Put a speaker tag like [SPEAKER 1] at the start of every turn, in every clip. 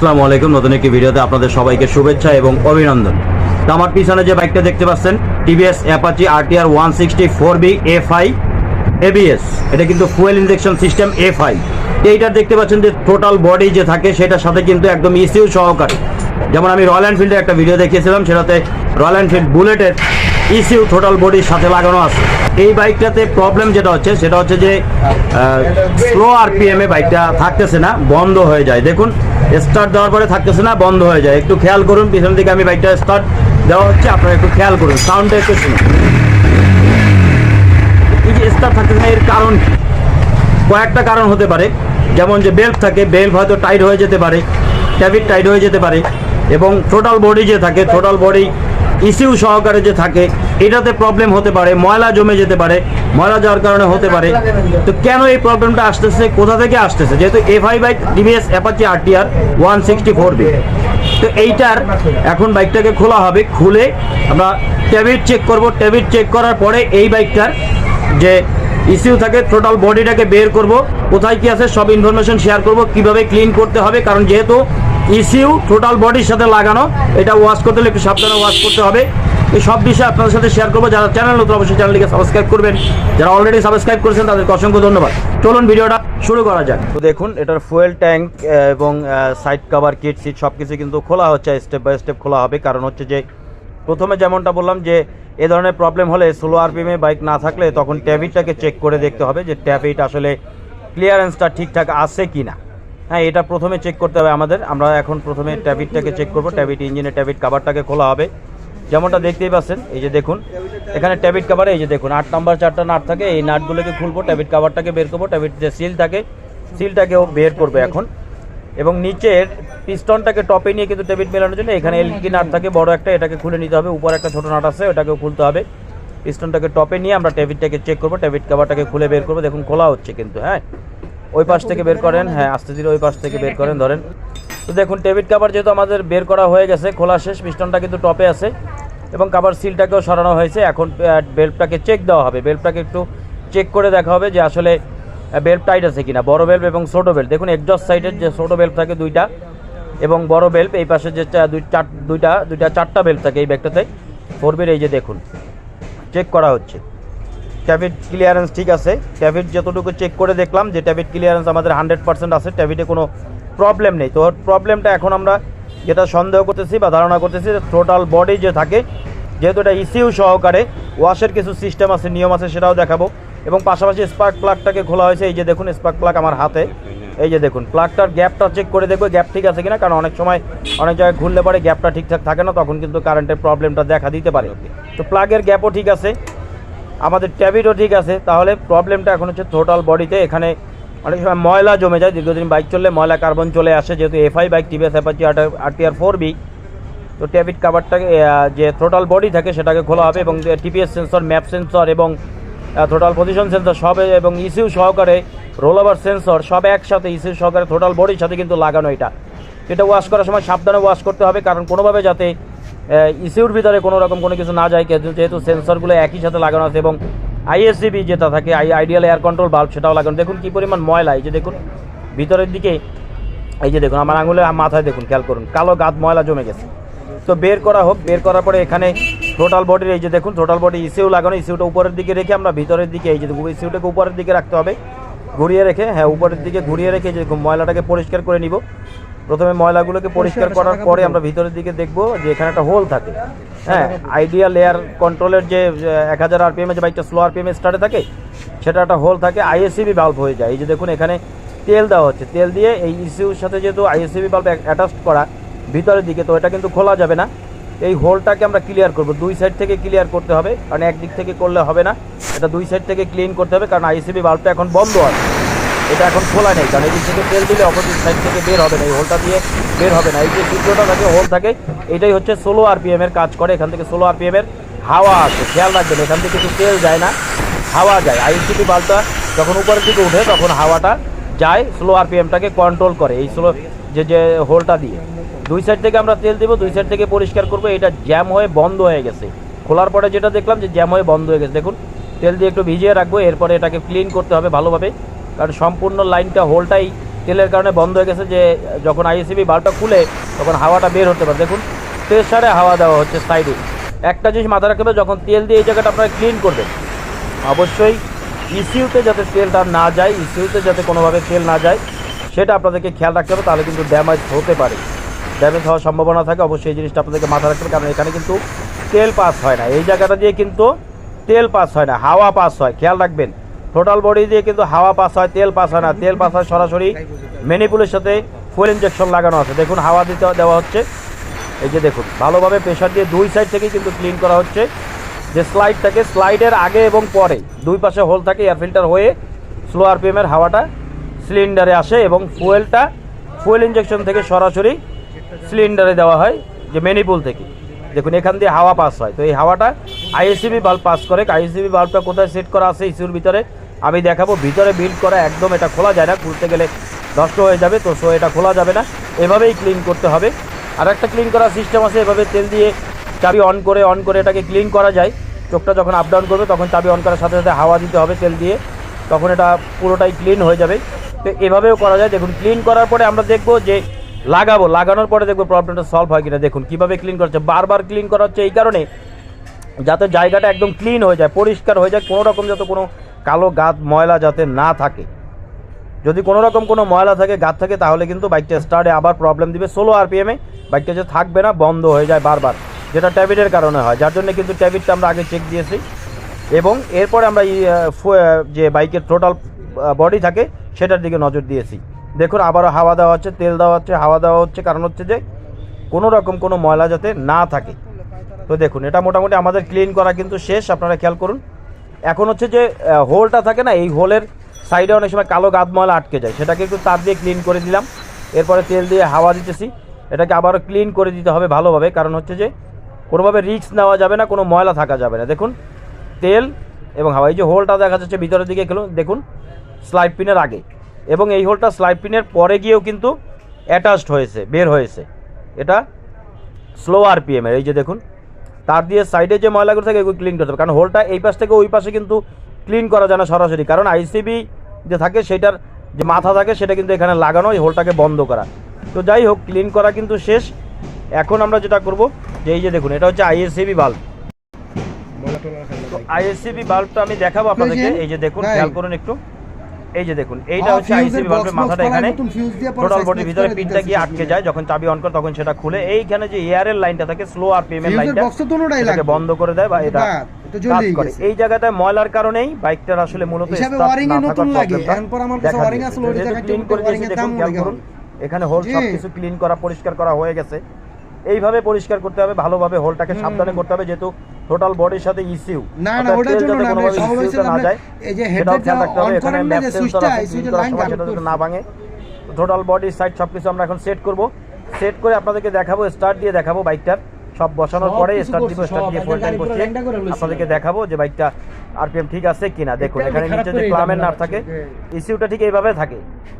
[SPEAKER 1] আসসালামু আলাইকুম। নতুন একটি ভিডিওতে আপনাদের সবাইকে শুভেচ্ছা এবং অভিনন্দন। তো আমার পিছনে যে বাইকটা দেখতে পাচ্ছেন, TVS Apache RTR one sixty four B F I ABS. এটা কিন্তু fuel injection system F I এইটা দেখতে পাচ্ছেন যে টোটাল বডি যে থাকে, সেটার সাথে কিন্তু একদম ইসিউ সহকারে। যেমন আমি রয়্যাল এনফিল্ডের একটা ভিডিও দেখিয়েছিলাম, সেটাতে রয়্যাল এনফিল্ড বুলেটের ইসিউ টোটাল বডির সাথে লাগানো আছে। এই বাইকটাতে প্রবলেম যেটা হচ্ছে, সেটা হচ্ছে যে স্লো আরপিএম বাইকটা থাকতেছে না, বন্ধ হয়ে যায়। দেখুন স্টার্ট দেওয়ার পরে থাকতেছে না, বন্ধ হয়ে যায় একটু খেয়াল করুন পিছন দিকে আমি বাইকটা স্টার্ট দেওয়া হচ্ছে, আপনারা একটু খেয়াল করুন সাউন্ডটা একটু শুনুন এই যে স্টার্ট থাকতেছে না, এর কারণ কি? কয়েকটা কারণ হতে পারে, যেমন যে বেল্ট থাকে বেল্ট হয়তো টাইট হয়ে যেতে পারে ট্যাবিট টাইট হয়ে যেতে পারে, এবং টোটাল বডি যে থাকে টোটাল বডি ইসিউ সহকারে যে থাকে, এটাতে প্রবলেম হতে পারে, ময়লা জমে যেতে পারে, ময়লা যাওয়ার কারণে হতে পারে। তো কেন এই প্রবলেমটা আসতেছে, কোথা থেকে আসতেছে? যেহেতু F I bike TVS Apache RTR one sixty four B তো এইটার এখন বাইকটাকে খোলা হবে, খুলে আমরা ট্যাবিট চেক করব। ট্যাবিট চেক করার পরে এই বাইকটার যে ইস্যু থাকে টোটাল বডিটাকে বের করব। কোথায় কি আছে, সব ইনফরমেশন শেয়ার করব, কীভাবে ক্লিন করতে হবে, কারণ যেহেতু ইস্যু টোটাল বডির সাথে লাগানো। এটা ওয়াশ করতে হলে একটু সাবধানে ওয়াশ করতে হবে। এই সব বিষয়ে আপনাদের সাথে শেয়ার করব। যারা চ্যানেল নতুন, অবশ্যই চ্যানেলটিকে সাবস্ক্রাইব করবেন। যারা অলরেডি সাবস্ক্রাইব করেছেন, তাদেরকে অসংখ্য ধন্যবাদ। চলুন ভিডিওটা শুরু করা যাক। তো দেখুন, এটার ফুয়েল ট্যাঙ্ক এবং সাইড কভার কিট সিট সব কিছু কিন্তু খোলা হচ্ছে। স্টেপ বাই স্টেপ খোলা হবে। কারণ হচ্ছে যে, প্রথমে যেমনটা বললাম যে, এ ধরনের প্রবলেম হলে স্লো আরপিএমে বাইক না থাকলে তখন ট্যাবিটটাকে চেক করে দেখতে হবে যে ট্যাবিট আসলে ক্লিয়ারেন্সটা ঠিকঠাক আছে কি না হ্যাঁ এটা প্রথমে চেক করতে হবে আমাদের। আমরা এখন প্রথমে ট্যাবিটটাকে চেক করব। ট্যাবিট ইঞ্জিনের ট্যাবিট কাভারটাকে খোলা হবে। যেমনটা দেখতেই পাচ্ছেন, এই যে দেখুন। এখানে ট্যাবিট কাভারে এই যে দেখুন, আট নাম্বার চারটা নাট থাকে। এই নাটগুলোকে খুলবো, ট্যাবিট কাভারটাকে বের করব। ট্যাবিট যে সিল থাকে সিলটাকেও বের করবে এখন। এবং নিচের পিস্টনটাকে টপে নিয়ে কিন্তু টেবিট মেলানোর জন্য এখানে এলকি নাট থাকে, বড় একটা, এটাকে খুলে নিতে হবে। উপর একটা ছোটো নাট আছে, ওটাকেও খুলতে হবে। পিস্টনটাকে টপে নিয়ে আমরা টেবিটটাকে চেক করব টেবিট কাভারটাকে খুলে বের করব। দেখুন, খোলা হচ্ছে কিন্তু হ্যাঁ। ওই পাশ থেকে বের করেন হ্যাঁ আস্তে ধীরে ওই পাশ থেকে বের করেন, ধরেন। তো দেখুন টেবিট কাভার যেহেতু আমাদের বের করা হয়ে গেছে, খোলা শেষ পিস্টনটা কিন্তু টপে আছে, এবং কাভার সিলটাকেও সরানো হয়েছে। এখন বেল্টটাকে চেক দেওয়া হবে। বেল্টটাকে একটু চেক করে দেখা হবে যে আসলে বেল্ট টাইট আছে কিনা। বড় বেল্ট এবং ছোট বেল্ট দেখুন এক্সস্ট সাইডের যে ছোট বেল্ট থাকে দুইটা, এবং বড় বেল্ট এই পাশে যে দুই চার দুইটা দুইটা চারটা বেল্ট থাকে এই ব্যাগটাতে ফোরবের এই যে দেখুন চেক করা হচ্ছে। ট্যাবিট ক্লিয়ারেন্স ঠিক আছে। ট্যাবিট যতটুকু চেক করে দেখলাম যে ট্যাবিট ক্লিয়ারেন্স আমাদের হান্ড্রেড পার্সেন্ট আছে ট্যাবিটে কোনো প্রবলেম নেই। তো প্রবলেমটা এখন আমরা যেটা সন্দেহ করতেছি বা ধারণা করতেছি টোটাল বডি যে থাকে, যেহেতু এটা ইসিউ সহকারে ওয়াশের কিছু সিস্টেম আছে, নিয়ম আছে, সেটাও দেখাবো। এবং পাশাপাশি স্পার্ক প্লাগটাকে খোলা হয়েছে, এই যে দেখুন স্পার্ক প্লাগ আমার হাতে। এই যে দেখুন প্লাগটার গ্যাপটা চেক করে দেখব গ্যাপ ঠিক আছে কিনা, কারণ অনেক সময় অনেক জায়গায় ঘুরলে পরে গ্যাপটা ঠিকঠাক থাকে না, তখন কিন্তু কারেন্টের প্রবলেমটা দেখা দিতে পারে। তো প্লাগের গ্যাপও ঠিক আছে। আমাদের ট্যাবিটও ঠিক আছে, তাহলে প্রবলেমটা এখন হচ্ছে টোটাল বডিতে এখানে অনেক সময় ময়লা জমে যায়, দীর্ঘদিন বাইক চললে ময়লা কার্বন চলে আসে, যেহেতু FI bike TVS Apache R T R four B তো ট্যাবিট কাভারটাকে যে টোটাল বডি থাকে সেটাকে খোলা হবে এবং টিপিএস সেন্সর ম্যাপ সেন্সর এবং টোটাল পজিশন সেন্সর সব, এবং ইসিউ সহকারে রোল ওভার সেন্সর সব একসাথে ইসিউ সহকারে টোটাল বডির সাথে কিন্তু লাগানো এটা। এটা ওয়াশ করার সময় সাবধানে ওয়াশ করতে হবে, কারণ কোনোভাবে যাতে ইসিউর ভিতরে কোনো রকম কোনো কিছু না যায় যেহেতু সেন্সরগুলো একই সাথে লাগানো আছে এবং আইএসসিবি যেটা থাকে আই আইডিয়াল এয়ার কন্ট্রোল বাল্ব সেটাও লাগানো। দেখুন কী পরিমাণ ময়লা, এই যে দেখুন, ভিতরের দিকে, এই যে দেখুন, আমার আঙুলে মাথায় দেখুন, খেয়াল করুন, কালো গাদ ময়লা জমে গেছে। তো বের করা হোক, বের করার পরে এখানে টোটাল বডির এই যে দেখুন টোটাল বডি ইসিউ লাগানো ইসিউটা উপরের দিকে রেখে আমরা ভিতরের দিকে, এই যে ইসিউটাকে উপরের দিকে রাখতে হবে, ঘুরিয়ে রেখে হ্যাঁ উপরের দিকে ঘুরিয়ে রেখে যে ময়লাটাকে পরিষ্কার করে নিব। প্রথমে ময়লাগুলোকে পরিষ্কার করার পরে আমরা ভিতরের দিকে দেখব যে এখানে একটা হোল থাকে। হ্যাঁ আইডিয়াল এয়ার কন্ট্রোলের যে এক হাজার আরপিএমে যে বাইকটা স্লো আরপিএমে স্টার্টে থাকে সেটা একটা হোল থাকে আইএসসিবি বাল্ব হয়ে যায়। এই যে দেখুন এখানে তেল দেওয়া হচ্ছে। তেল দিয়ে এই ইসিউর সাথে যেহেতু আইএসসিবি বাল্ব অ্যাটাচ করা ভিতরের দিকে তো এটা কিন্তু খোলা যাবে না। এই হোলটাকে আমরা ক্লিয়ার করব। দুই সাইড থেকে ক্লিয়ার করতে হবে কারণ একদিক থেকে করলে হবে না। এটা দুই সাইড থেকে ক্লিন করতে হবে কারণ আইসিবি বাল্বটা এখন বন্ধ আছে। এটা এখন খোলা নেই, কারণ এদিক থেকে তেল দিলে অপোজিট সাইড থেকে বের হবে না, এই হোলটা দিয়ে বের হবে না। এই যে চিত্রটা থাকে হোল থাকে, এটাই হচ্ছে ষোলো আরপিএম এর কাজ করে। এখান থেকে ষোলো আরপিএম এর হাওয়া আছে খেয়াল রাখবেন, এখান থেকে কিছু তেল যায় না, হাওয়া যায়। আইসিবি বাল্বটা যখন উপরের দিকে উঠে, তখন হাওয়াটা যায় স্লো আরপিএমটাকে কন্ট্রোল করে, এই স্লো যে যে হোলটা দিয়ে। দুই সাইড থেকে আমরা তেল দেবো, দুই সাইড থেকে পরিষ্কার করব, এটা জ্যাম হয়ে বন্ধ হয়ে গেছে। খোলার পরে যেটা দেখলাম যে জ্যাম হয়ে বন্ধ হয়ে গেছে। দেখুন, তেল দিয়ে একটু ভিজিয়ে রাখব, এরপরে এটাকে ক্লিন করতে হবে ভালোভাবে। কারণ সম্পূর্ণ লাইনটা হোলটাই তেলের কারণে বন্ধ হয়ে গেছে যে যখন আইএসিবি বাল্বটা খুলে তখন হাওয়াটা বের হতে পারে। দেখুন, প্রেসারে হাওয়া দেওয়া হচ্ছে সাইডে। একটা জিনিস মাথায় রাখতে হবে, যখন তেল দিয়ে এই জায়গাটা আপনারা ক্লিন করবেন, অবশ্যই ইসিউতে যাতে তেলটা না যায়, ইসিউতে যাতে কোনোভাবে তেল না যায়, সেটা আপনাদেরকে খেয়াল রাখতে হবে, তাহলে কিন্তু ড্যামেজ হতে পারে। ড্যামেজ হওয়ার সম্ভাবনা থাকে, অবশ্যই এই জিনিসটা আপনাদেরকে মাথায় রাখতে হবে, কারণ এখানে কিন্তু তেল পাস হয় না। এই জায়গাটা দিয়ে কিন্তু তেল পাস হয় না, হাওয়া পাস হয়, খেয়াল রাখবেন। টোটাল বডি দিয়ে কিন্তু হাওয়া পাস হয়, তেল পাস হয় না। তেল পাস হয় সরাসরি মেনিপুলের সাথে ফুয়েল ইঞ্জেকশন লাগানো আছে। দেখুন, হাওয়া দিতে দেওয়া হচ্ছে। এই যে দেখুন, ভালোভাবে প্রেশার দিয়ে দুই সাইড থেকে কিন্তু ক্লিন করা হচ্ছে। যে স্লাইড থাকে স্লাইডের আগে এবং পরে, দুই পাশে হোল থাকে এয়ার ফিল্টার হয়ে স্লো আরপিএমের হাওয়াটা সিলিন্ডারে আসে এবং ফুয়েলটা ফুয়েল ইঞ্জেকশন থেকে সরাসরি সিলিন্ডারে দেওয়া হয়, যে মেনিপুল থেকে। দেখুন, এখান দিয়ে হাওয়া পাস হয়। তো এই হাওয়াটা আইএসিবি বাল্ব পাস করে। আইএসিবি বাল্বটা কোথায় সেট করা আছে ইস্যুর ভিতরে আমি দেখাবো, ভিতরে বিল্ড করা একদম এটা খোলা যায় না, খুলতে গেলে নষ্ট হয়ে যাবে, তো সো এটা খোলা যাবে না। এভাবেই ক্লিন করতে হবে। আর একটা ক্লিন করার সিস্টেম আছে, এভাবে তেল দিয়ে চাবি অন করে অন করে এটাকে ক্লিন করা যায়। চোখটা যখন আপ ডাউন করবে, তখন চাবি অন করার সাথে সাথে হাওয়া দিতে হবে তেল দিয়ে। তখন এটা পুরোটাই ক্লিন হয়ে যাবে। তো এভাবেও করা যায়। দেখুন ক্লিন করার পরে আমরা দেখব যে লাগাবো, লাগানোর পরে দেখব প্রবলেমটা সলভ হয় কিনা। দেখুন, কীভাবে ক্লিন করা হচ্ছে। বারবার ক্লিন করা হচ্ছে এই কারণে, যাতে জায়গাটা একদম ক্লিন হয়ে যায়, পরিষ্কার হয়ে যায়। কোনো রকম যাতে কোনো কালো গাত ময়লা যাতে না থাকে। যদি কোনো রকম কোনো ময়লা থাকে, গাত থাকে, তাহলে কিন্তু বাইকটা স্টার্টে আবার প্রবলেম দিবে। ষোলো আরপিএমে বাইকটা যে থাকবে না, বন্ধ হয়ে যায় বারবার। যেটা ট্যাবিটের কারণে হয়। যার জন্য কিন্তু ট্যাবিটটা আমরা আগে চেক দিয়েছি। এবং এরপরে আমরা যে বাইকের টোটাল বডি থাকে, সেটার দিকে নজর দিয়েছি। দেখুন, আবারও হাওয়া দেওয়া হচ্ছে, তেল দেওয়া হচ্ছে, হাওয়া দেওয়া হচ্ছে। কারণ হচ্ছে যে, কোনো রকম কোনো ময়লা যাতে না থাকে। তো দেখুন, এটা মোটামুটি আমাদের ক্লিন করা কিন্তু শেষ। আপনারা খেয়াল করুন এখন হচ্ছে যে হোলটা থাকে না, এই হোলের সাইডে অনেক সময় কালো গাদ ময়লা আটকে যায়। সেটাকে একটু তার দিয়ে ক্লিন করে দিলাম। এরপরে তেল দিয়ে হাওয়া দিতেছি। এটাকে আবারও ক্লিন করে দিতে হবে ভালোভাবে, কারণ হচ্ছে যে, কোনোভাবে রিস্ক নেওয়া যাবে না, কোনো ময়লা থাকা যাবে না। দেখুন, তেল এবং হাওয়া, এই যে হোলটা দেখা যাচ্ছে ভিতরের দিকে, খেলুন, দেখুন স্লাইড পিনের আগে। এবং এই হোলটা স্লাইড পিনের পরে গিয়েও কিন্তু অ্যাটাচড হয়েছে, বের হয়েছে। এটা স্লো আরপিএমের এই যে দেখুন তার দিয়ে সাইডে যে ময়লাগুলো থাকে এগুলো ক্লিন করতে হবে। কারণ হোলটা এই পাশ থেকে ওই পাশে কিন্তু ক্লিন করা যায় না সরাসরি। কারণ আইসিবি যে থাকে সেটার যে মাথা থাকে সেটা কিন্তু এখানে লাগানো এই হোলটাকে বন্ধ করা। তো যাই হোক ক্লিন করা কিন্তু শেষ। এখন আমরা যেটা করব যে এই যে দেখুন এটা হচ্ছে আইএসসিবি বাল্ব তো আইএসসিবি বাল্বটা আমি দেখাবো আপনাদেরকে। এই যে দেখুন খেয়াল করুন একটু। এই যে দেখুন এইটা
[SPEAKER 2] হ্যাঁ,
[SPEAKER 1] হচ্ছে
[SPEAKER 2] box
[SPEAKER 1] বাল্বের মাথাটা এখানে। টোটাল বডির ভিতরে পিনটা গিয়ে আটকে যায় যখন চাবি অন করে তখন সেটা খুলে। এইখানে যে এয়ারের লাইনটা থাকে স্লো
[SPEAKER 2] Fuse এর
[SPEAKER 1] লাইনটা এটাকে বন্ধ করে দেয় বা এটা কাজ করে। এই জায়গাটায় ময়লার কারণেই বাইকটার আসলে মূলত
[SPEAKER 2] এখন
[SPEAKER 1] দিয়েছে। দেখুন খেয়াল করুন। হোল। সব কিছু ক্লিন করা পরিষ্কার করা হয়ে গেছে। এইভাবে পরিষ্কার করতে হবে ভালোভাবে হোলটাকে সাবধানে করতে হবে যেহেতু টোটাল বডির সাথে ইসিউ
[SPEAKER 2] না না ওটার জন্য না সব হয়েছে
[SPEAKER 1] না যায়
[SPEAKER 2] এই যে
[SPEAKER 1] রাখতে হবে
[SPEAKER 2] অন করেন না যে সুইচটা এই সুইচের লাইন
[SPEAKER 1] যাতে না ভাঙে। টোটাল বডি সাইড সব কিছু আমরা এখন সেট করব। সেট করে আপনাদেরকে দেখাবো স্টার্ট দিয়ে দেখাবো বাইকটার সব বসানোর পরে স্টার্ট দিব স্টার্ট দিয়ে
[SPEAKER 2] একদম
[SPEAKER 1] ফুল ট্যাঙ্ক। আপনাদেরকে দেখাবো যে বাইকটা আরপিএম ঠিক আছে কিনা। দেখুন এখানে নিচে যে
[SPEAKER 2] এটা
[SPEAKER 1] প্লামের নাট থাকে
[SPEAKER 2] যে-
[SPEAKER 1] ইসিউটা ঠিক এইভাবে থাকে।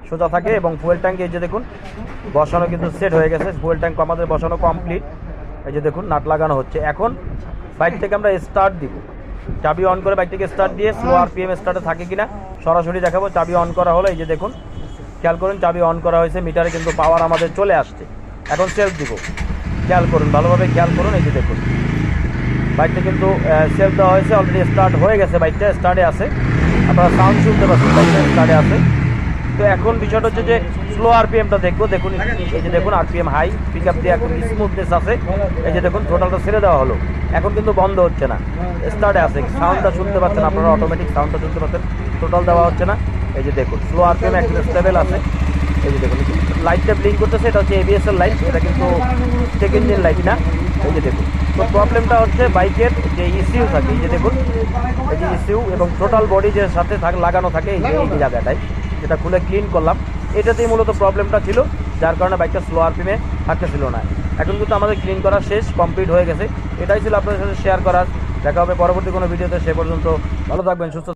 [SPEAKER 1] সোজা থাকে এবং ফুয়েল ট্যাঙ্ক এই যে দেখুন বসানো কিন্তু সেট হয়ে গেছে। ফুয়েল ট্যাঙ্ক আমাদের বসানো কমপ্লিট এই যে দেখুন নাট লাগানো হচ্ছে। এখন বাইক থেকে আমরা স্টার্ট দিব। চাবি অন করে বাইকটাকে স্টার্ট দিয়ে স্লো আরপিএম স্টার্টে থাকে কিনা সরাসরি দেখাবো। চাবি অন করা হলো, এই যে দেখুন। খেয়াল করুন, চাবি অন করা হয়েছে মিটারে কিন্তু পাওয়ার আমাদের চলে আসছে। এখন সেলফ দিব। খেয়াল করুন, ভালোভাবে খেয়াল করুন, এই যে দেখুন। বাইকটা কিন্তু সেলফ দেওয়া হয়েছে অলরেডি স্টার্ট হয়ে গেছে বাইকটা স্টার্টে আছে। আপনারা সাউন্ড শুনতে পাচ্ছেন, বাইকটা স্টার্টে আছে। তো এখন বিষয়টা হচ্ছে যে স্লো আরপিএমটা দেখব, দেখুন, এই যে দেখুন আরপিএম হাই পিক আপ দিয়ে এখন স্মুথনেস আছে। এই যে দেখুন টোটালটা ছেড়ে দেওয়া হলো। এখন কিন্তু বন্ধ হচ্ছে না। স্টার্টে আছে সাউন্ডটা শুনতে পাচ্ছেন আপনারা অটোমেটিক সাউন্ডটা শুনতে পাচ্ছেন। টোটাল দেওয়া হচ্ছে না। এই যে দেখুন স্লো আরপিএম একটু স্টেবল আছে। এই যে দেখুন লাইটটা ব্লিঙ্ক করতেছে, এটা হচ্ছে এবিএস এর লাইট এটা কিন্তু চেক ইঞ্জিন লাইট না। এই যে দেখুন, তো প্রবলেমটা হচ্ছে বাইকের যে ইসিউ থাকে, এই যে দেখুন, এই যে ইসিউ এবং টোটাল বডি যে সাথে লাগানো থাকে, এই জায়গাটায়, যেটা খুলে ক্লিন করলাম। এটাতেই মূলত প্রবলেমটা ছিল, যার কারণে বাইকটা স্লো আরপিএমে থাকতেছিল না। এখন কিন্তু আমাদের ক্লিন করা শেষ কমপ্লিট হয়ে গেছে। এটাই ছিল আপনাদের সাথে শেয়ার করার। দেখা হবে পরবর্তী কোনো ভিডিওতে সে পর্যন্ত ভালো থাকবেন, সুস্থ